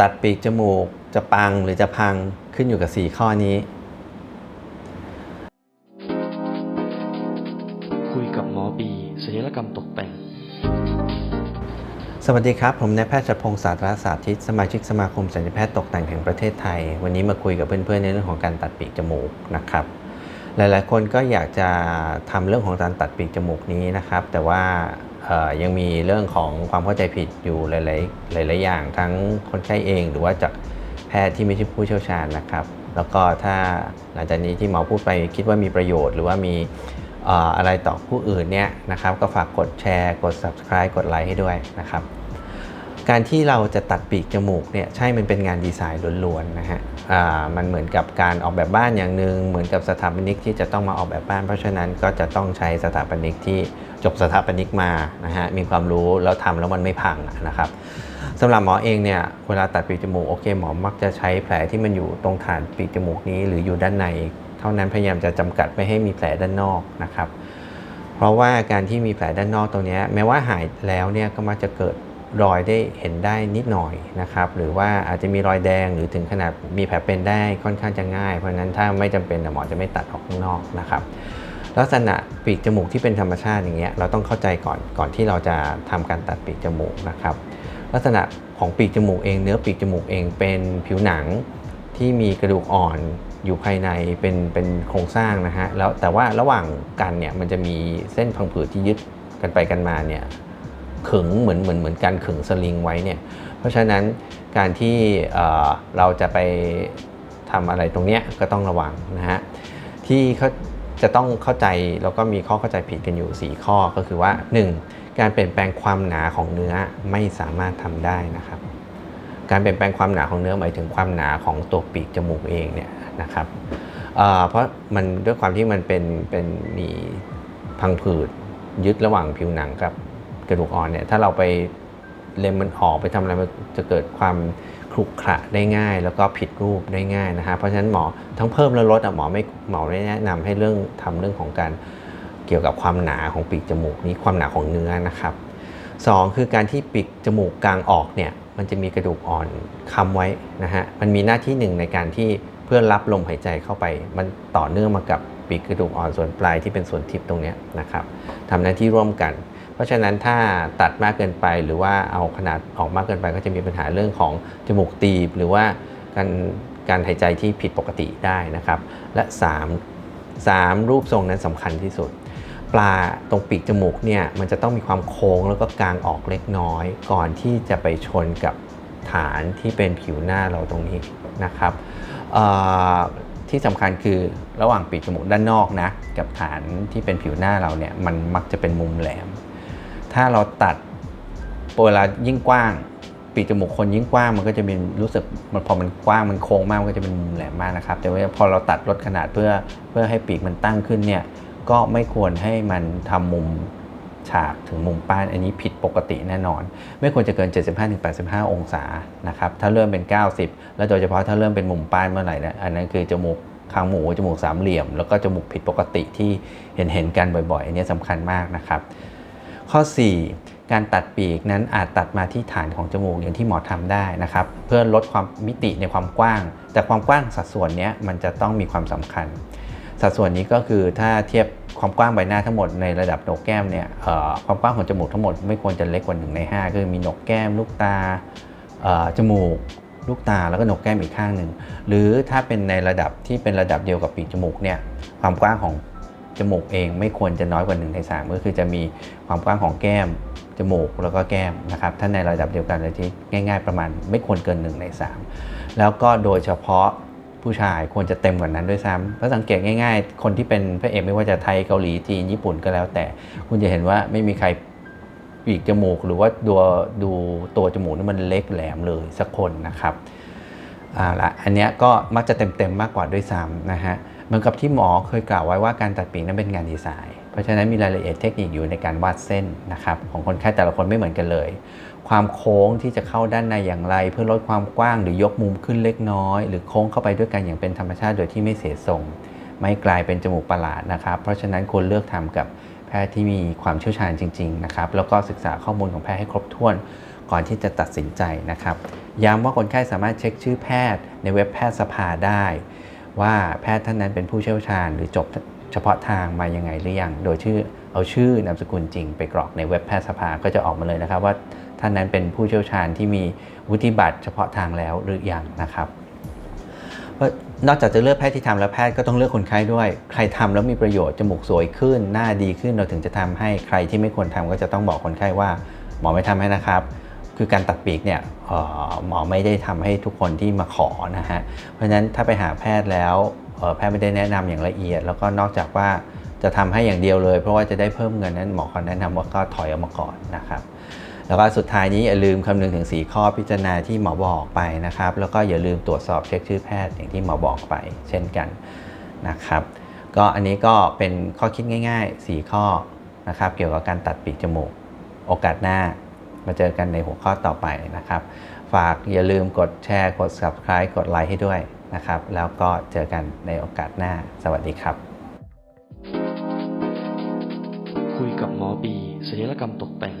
ตัดปีกจมูกจะปังหรือจะพังขึ้นอยู่กับ 4 ข้อนี้ คุยกับหมอบีศัลยกรรมตกแต่ง สวัสดีครับ ผมนายแพทย์ชัดพงศ์ศาสตราสาธิต สมาชิกสมาคมศัลยแพทย์ตกแต่งแห่งประเทศไทย วันนี้มาคุยกับเพื่อนๆในเรื่องของการตัดปีกจมูกนะครับ หลายๆ คนก็อยากจะทำเรื่องของการตัดปีกจมูกนี้นะครับ แต่ว่ายังมีเรื่องของความเข้าใจผิดอยู่หลาย ๆ หลาย ๆ อย่างทั้งคนไข้เอง หรือว่าจากแพทย์ที่ไม่ใช่ผู้เชี่ยวชาญนะครับ แล้วก็ถ้าหลังจากนี้ที่หมอพูดไปคิดว่ามีประโยชน์ หรือว่ามีอะไรต่อผู้อื่นเนี่ยนะครับ ก็ฝากกดแชร์ กด subscribe กดไลค์ให้ด้วยนะครับ การที่เราจะตัดปีกจมูกเนี่ยใช่มันเป็นงานดีไซน์ล้วนๆนะฮะอ่ามันเหมือนกับการออกแบบบ้านอย่างหนึ่งเหมือนกับสถาปนิกที่จะต้องมาออกแบบบ้าน เพราะฉะนั้นก็จะต้องใช้สถาปนิกที่จบสถาปนิกมานะฮะมีความรู้แล้วทำแล้วมันไม่พังนะครับสำหรับหมอเองเนี่ยเวลาตัดปีกจมูกโอเคหมอมักจะใช้แผลที่มันอยู่ตรงฐานปีกจมูกนี้ หรืออยู่ด้านใน เท่านั้นพยายามจะจำกัดไม่ให้มีแผลด้านนอกนะครับ เพราะว่าการที่มีแผลด้านนอกตรงนี้แม้ว่าหายแล้วเนี่ยก็มักจะเกิด รอยได้เห็นได้นิดหน่อยนะครับ หรือว่าอาจจะมีรอยแดงหรือถึงขนาดมีแผลเป็นได้ค่อนข้างจะง่าย เพราะฉะนั้นถ้าไม่จำเป็นหมอจะไม่ตัดออกข้างนอกนะครับลักษณะปีกจมูกที่เป็นธรรมชาติอย่างเงี้ยเราต้องเข้าใจก่อนก่อนที่เราจะทำการตัดปีกจมูกนะครับ ลักษณะของปีกจมูกเอง เนื้อปีกจมูกเองเป็นผิวหนังที่มีกระดูกอ่อนอยู่ภายในเป็นเป็นโครงสร้างนะฮะแล้วแต่ว่าระหว่างกันเนี่ยมันจะมีเส้นพังผืดที่ยึดกันไปกันมาเนี่ย ขึงเหมือนเหมือนเหมือนการขึงสลิงไว้เนี่ย เพราะฉะนั้นการที่เราจะไปทำอะไรตรงเนี้ยก็ต้องระวังนะฮะที่เขาจะต้องเข้าใจแล้วก็มีข้อเข้าใจผิดกันอยู่ 4 ข้อก็คือว่า 1. การเปลี่ยนแปลงความหนาของเนื้อไม่สามารถทำได้นะครับ การเปลี่ยนแปลงความหนาของเนื้อหมายถึงความหนาของตัวปีกจมูกเองเนี่ยนะครับเเพราะมันด้วยความที่มันเป็นเป็นมีพังผืดยึดระหว่างผิวหนังกับ กระดูกอ่อนเนี่ยถ้าเราไปเล็มมันออกไปทำอะไรมันจะเกิดความครุกขระได้ง่าย แล้วก็ผิดรูปได้ง่ายนะฮะเพราะฉะนั้นหมอทั้งเพิ่มและลดอะหมอไม่หมอไม่แนะนำให้เรื่องทำเรื่องของการเกี่ยวกับความหนาของปีกจมูกนี้ความหนาของเนื้อนะครับสองคือการที่ปีกจมูกกลางออกเนี่ยมันจะมีกระดูกอ่อนค้ำไว้นะฮะมันมีหน้าที่หนึ่งในการที่เพื่อรับลมหายใจเข้าไป มันต่อเนื่องมากับปีกกระดูกอ่อนส่วนปลายที่เป็นส่วนทิพย์ตรงนี้นะครับทำหน้าที่ร่วมกัน ราะฉะนั้นถ้าตัดมากเกินไปหรือว่าเอาขนาดออกมากเกินไปก็จะมีปัญหาเรื่องของจมูกตีบ หรือว่าการการหายใจที่ผิดปกติได้นะครับ และ 3 3 รูปทรงนั้นสำคัญที่สุด ปลาตรงปีกจมูกเนี่ยมันจะต้องมีความโค้งแล้วก็กางออกเล็กน้อย ก่อนที่จะไปชนกับฐานที่เป็นผิวหน้าเราตรงนี้นะครับที่สำคัญคือระหว่างปีกจมูกด้านนอกนะกับฐานที่เป็นผิวหน้าเราเนี่ยมันมักจะเป็นมุมแหลม ถ้าเราตัดเวลายิ่งกว้าง ปีกจมูกคนยิ่งกว้างมันก็จะมีรู้สึกมันพอมันกว้างมันโค้งมากมันก็จะเป็นมุมแหลมมากนะครับ แต่ว่าพอเราตัดลดขนาดเพื่อเพื่อให้ปีกมันตั้งขึ้นเนี่ยก็ไม่ควรให้มันทำมุมฉากถึงมุมป้านอันนี้ผิดปกติแน่นอน ไม่ควรจะเกิน 75-85 องศานะครับถ้าเริ่มเป็น 90 แล้วโดยเฉพาะถ้าเริ่มเป็นมุมป้านเมื่อไหร่นะอันนั้นคือจมูกคางหมูจมูกสามเหลี่ยม แล้วก็จมูกผิดปกติที่เห็นเห็นกันบ่อยๆอันนี้สำคัญมากนะครับ ข้อ 4 การตัดปีกนั้นอาจตัดมาที่ฐานของจมูกอย่างที่หมอทำได้นะครับ เพื่อลดความมิติในความกว้าง แต่ความกว้างสัดส่วนนี้มันจะต้องมีความสำคัญ สัดส่วนนี้ก็คือถ้าเทียบความกว้างใบหน้าทั้งหมดในระดับโหนกแก้มเนี่ยความกว้างของจมูกทั้งหมดไม่ควรจะเล็กกว่า1ใน5คือมีโหนกแก้ม ลูกตาจมูกลูกตาแล้วก็โหนกแก้มอีกข้างหนึ่ง หรือถ้าเป็นในระดับที่เป็นระดับเดียวกับปีกจมูกเนี่ยความกว้างของ จมูกเองไม่ควรจะน้อยกว่า1ใน3ก็คือจะมีความกว้างของแก้ม จมูกแล้วก็แก้มนะครับถ้าในระดับเดียวกันเลยที่ง่าย ๆ ประมาณไม่ควรเกิน 1 ใน 3 แล้วก็โดยเฉพาะผู้ชายควรจะเต็มกว่านั้นด้วยซ้ำเพราะสังเกตง่าย ๆ คนที่เป็นพระเอกไม่ว่าจะไทยเกาหลีจีนญี่ปุ่นก็แล้ว แต่คุณจะเห็นว่าไม่มีใครปีกจมูกหรือว่าดูดูตัวจมูกนี่มันเล็กแหลมเลยสักคนนะครับอ่าละอันนี้ก็มักจะเต็มๆมากกว่าด้วยซ้ำนะฮะ เหมือนกับที่หมอเคยกล่าวไว้ว่าการตัดปีกนั้นเป็นงานดีไซน์ เพราะฉะนั้นมีรายละเอียดเทคนิคอยู่ในการวาดเส้นนะครับของคนไข้แต่ละคนไม่เหมือนกันเลย ความโค้งที่จะเข้าด้านในอย่างไร เพื่อลดความกว้างหรือยกมุมขึ้นเล็กน้อย หรือโค้งเข้าไปด้วยกันอย่างเป็นธรรมชาติโดยที่ไม่เสียทรง ไม่กลายเป็นจมูกประหลาดนะครับ เพราะฉะนั้นควรเลือกทำกับแพทย์ที่มีความเชี่ยวชาญจริงๆนะครับแล้วก็ศึกษาข้อมูลของแพทย์ให้ครบถ้วนก่อนที่จะตัดสินใจนะครับ ย้ำว่าคนไข้สามารถเช็คชื่อแพทย์ในเว็บแพทย์สภาได้ ว่าแพทย์ท่านนั้นเป็นผู้เชี่ยวชาญ หรือจบเฉพาะทางมายังไงหรือยัง โดยชื่อเอาชื่อนามสกุลจริงไปกรอกในเว็บแพทยสภาก็จะออกมาเลยนะครับ ว่าท่านนั้นเป็นผู้เชี่ยวชาญที่มีวุฒิบัตรเฉพาะทางแล้วหรือยังนะครับนอกจากจะเลือกแพทย์ที่ทำแล้วแพทย์ก็ต้องเลือกคนไข้ด้วย ใครทำแล้วมีประโยชน์จมูกสวยขึ้น หน้าดีขึ้นเราถึงจะทำให้ใครที่ไม่ควรทำก็จะต้องบอกคนไข้ว่า หมอไม่ทำให้นะครับ คือการตัดปีกเนี่ยหมอไม่ได้ทำให้ทุกคนที่มาขอนะฮะ เพราะฉะนั้นถ้าไปหาแพทย์แล้วแพทย์ไม่ได้แนะนำอย่างละเอียด แล้วก็นอกจากว่าจะทำให้อย่างเดียวเลย เพราะว่าจะได้เพิ่มเงินนั้นหมอขอแนะนำว่าก็ถอยออกมาก่อนนะครับแล้วก็สุดท้ายนี้อย่าลืมคำนึงถึง 4 ข้อพิจารณาที่หมอบอกไปนะครับ แล้วก็อย่าลืมตรวจสอบเช็คชื่อแพทย์อย่างที่หมอบอกไป เช่นกันนะครับ ก็อันนี้ก็เป็นข้อคิดง่าย ๆ 4 ข้อนะครับ เกี่ยวกับการตัดปีกจมูก โอกาสหน้า มาเจอกันในหัวข้อต่อไปนะครับ ฝากอย่าลืมกดแชร์กด subscribe กดไลค์ให้ด้วยนะครับ แล้วก็เจอกันในโอกาสหน้า สวัสดีครับ คุยกับหมอบีศัลยกรรมตกแต่ง